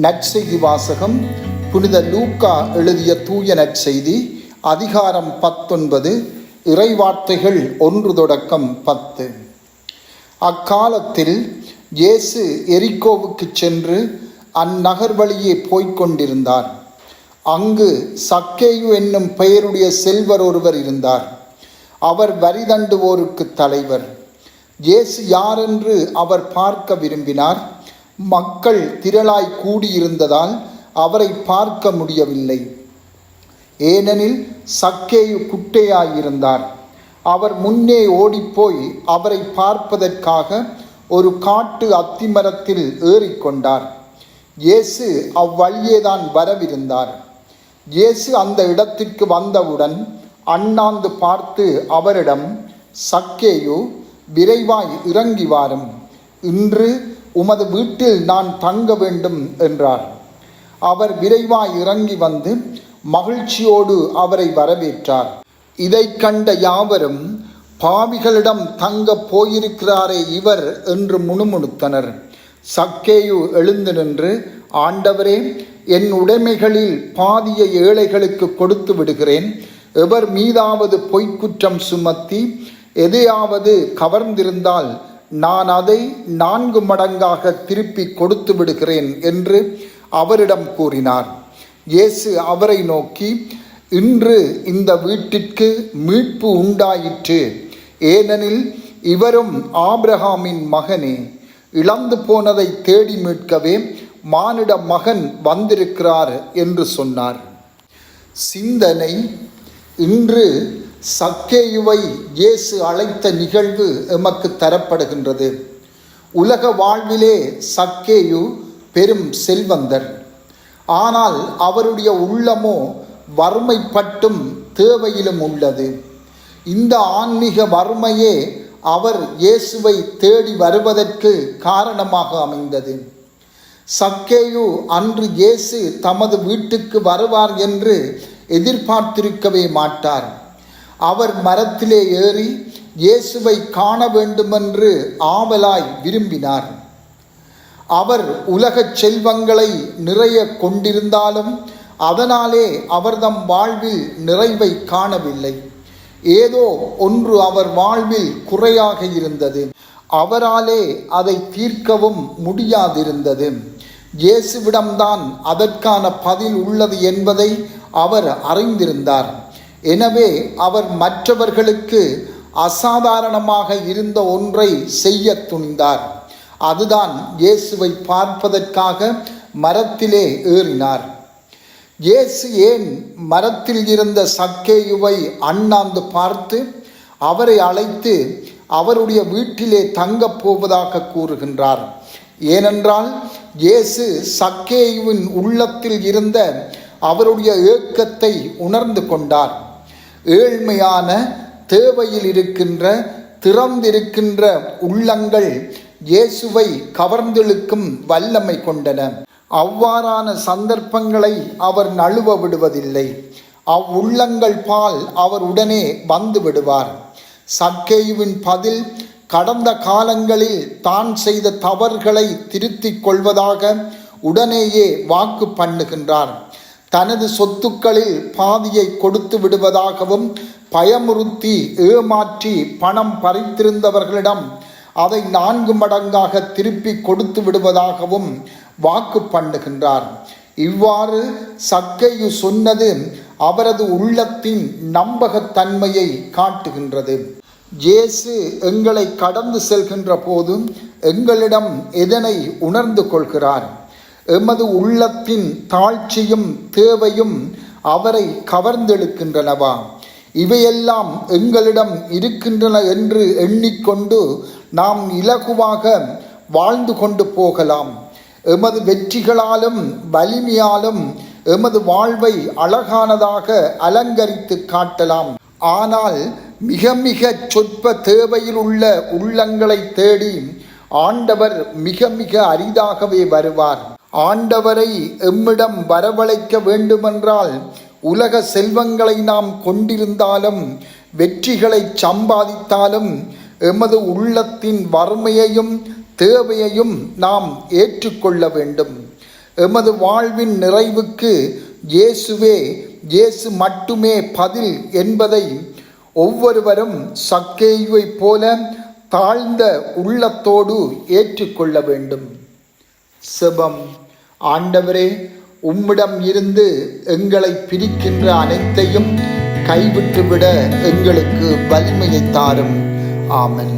நற்செய்தி வாசகம் புனித லூக்கா எழுதிய தூய நற்செய்தி அதிகாரம் பத்தொன்பது இறைவார்த்தைகள் ஒன்று தொடக்கம் பத்து. அக்காலத்தில் இயேசு எரிக்கோவுக்கு சென்று அந்நகர் வழியே போய்க் கொண்டிருந்தார். அங்கு சக்கேயு என்னும் பெயருடைய செல்வர் ஒருவர் இருந்தார். அவர் வரி தண்டுவோருக்கு தலைவர். இயேசு யாரென்று அவர் பார்க்க விரும்பினார்? மக்கள் திரளாய் கூடியிருந்ததால் அவரை பார்க்க முடியவில்லை. ஏனெனில் சக்கேயு குட்டையாயிருந்தார். அவர் முன்னே ஓடிப்போய் அவரை பார்ப்பதற்காக ஒரு காட்டு அத்திமரத்தில் ஏறிக்கொண்டார். இயேசு அவ்வழியேதான் வரவிருந்தார். இயேசு அந்த இடத்திற்கு வந்தவுடன் அண்ணாந்து பார்த்து அவரிடம் சக்கேயு விரைவாய் இறங்கி வாரும். இன்று உமது வீட்டில் நான் தங்க வேண்டும் என்றார். அவர் விரைவாய் இறங்கி வந்து மகிழ்ச்சியோடு அவரை வரவேற்றார். இதை கண்ட யாவரும் பாவிகளிடம் தங்க போயிருக்கிறாரே இவர் என்று முணுமுணுத்தனர். சக்கேயு எழுந்து நின்று ஆண்டவரே என் உடைமைகளில் பாதிய ஏழைகளுக்கு கொடுத்து விடுகிறேன். எவர் மீதாவது பொய்க்குற்றம் சுமத்தி எதையாவது கவர்ந்திருந்தால் நான் அதை நான்கு மடங்காக திருப்பி கொடுத்து விடுகிறேன் என்று அவரிடம் கூறினார். இயேசு அவரை நோக்கி இன்று இந்த வீட்டிற்கு மீட்பு உண்டாயிற்று. ஏனெனில் இவரும் ஆப்ரஹாமின் மகனே. இழந்து போனதை தேடி மீட்கவே மானிட மகன் வந்திருக்கிறார் என்று சொன்னார். சிந்தனை இன்று சக்கேயுவை இயேசு அழைத்த நிகழ்வு எமக்கு தரப்படுகின்றது. உலக வாழ்விலே சக்கேயு பெரும் செல்வந்தர். ஆனால் அவருடைய உள்ளமோ வறுமைப்பட்டும் தேவையிலும் உள்ளது. இந்த ஆன்மீக வறுமையே அவர் இயேசுவை தேடி வருவதற்கு காரணமாக அமைந்தது. சக்கேயு அன்று இயேசு தமது வீட்டுக்கு வருவார் என்று எதிர்பார்த்திருக்கவே மாட்டார். அவர் மரத்திலே ஏறி இயேசுவை காண வேண்டுமென்று ஆவலாய் விரும்பினார். அவர் உலகச் செல்வங்களை நிறைய கொண்டிருந்தாலும் அதனாலே அவர்தம் வாழ்வில் நிறைவை காணவில்லை. ஏதோ ஒன்று அவர் வாழ்வில் குறையாக இருந்தது. அவராலே அதை தீர்க்கவும் முடியாதிருந்தது. இயேசுவிடம்தான் அதற்கான பதில் உள்ளது என்பதை அவர் அறிந்திருந்தார். எனவே அவர் மற்றவர்களுக்கு அசாதாரணமாக இருந்த ஒன்றை செய்ய துணிந்தார். அதுதான் இயேசுவை பார்ப்பதற்காக மரத்திலே ஏறினார். இயேசு ஏன் மரத்தில் இருந்த சக்கேயுவை அண்ணாந்து பார்த்து அவரை அழைத்து அவருடைய வீட்டிலே தங்கப் போவதாக கூறுகின்றார். ஏனென்றால் இயேசு சக்கேயுவின் உள்ளத்தில் இருந்த அவருடைய ஏக்கத்தை உணர்ந்து கொண்டார். ஏழ்மையான தேவையில் இருக்கின்ற திறந்திருக்கின்ற உள்ளங்கள் இயேசுவை கவர்ந்தெழுக்கும் வல்லமை கொண்டன. அவ்வாறான சந்தர்ப்பங்களை அவர் நழுவ விடுவதில்லை. அவ்வுள்ளங்கள் பால் அவர் உடனே வந்து விடுவார். சக்கேயுவின் பதில் கடந்த காலங்களில் தான் செய்த தவறுகளை திருத்திக் கொள்வதாக உடனேயே வாக்கு பண்ணுகின்றார். தனது சொத்துக்களில் பாதியை கொடுத்து விடுவதாகவும் பயமுறுத்தி ஏமாற்றி பணம் பறித்திருந்தவர்களிடம் அதை நான்கு மடங்காக திருப்பி கொடுத்து விடுவதாகவும் வாக்கு பண்ணுகின்றார். இவ்வாறு சக்கையு சொன்னது அவரது உள்ளத்தின் நம்பகத்தன்மையை காட்டுகின்றது. ஜேசு எங்களை கடந்து செல்கின்ற போதும் எங்களிடம் எதனை உணர்ந்து கொள்கிறார்? எமது உள்ளத்தின் தாழ்ச்சியும் தேவையும் அவரை கவர்ந்தெடுக்கின்றனவா? இவையெல்லாம் எங்களிடம் இருக்கின்றன என்று எண்ணிக்கொண்டு நாம் இலகுவாக வாழ்ந்து கொண்டு போகலாம். எமது வெற்றிகளாலும் வலிமையாலும் எமது வாழ்வை அழகானதாக அலங்கரித்து காட்டலாம். ஆனால் மிக மிக சொற்ப தேவையில் உள்ள உள்ளங்களை தேடி ஆண்டவர் மிக மிக அரிதாகவே வருவார். ஆண்டவரை எம்மிடம் வரவழைக்க வேண்டுமென்றால் உலக செல்வங்களை நாம் கொண்டிருந்தாலும் வெற்றிகளை சம்பாதித்தாலும் எமது உள்ளத்தின் வறுமையையும் தேவையையும் நாம் ஏற்றுக்கொள்ள வேண்டும். எமது வாழ்வின் நிறைவுக்கு இயேசுவே இயேசு மட்டுமே பதில் என்பதை ஒவ்வொருவரும் சக்கேயுவை போல தாழ்ந்த உள்ளத்தோடு ஏற்றுக்கொள்ள வேண்டும். செபம். ஆண்டவரே உம்மிடம் இருந்து எங்களை பிரிக்கின்ற அனைத்தையும் கைவிட்டுவிட எங்களுக்கு வலிமையை தாரும். ஆமன்.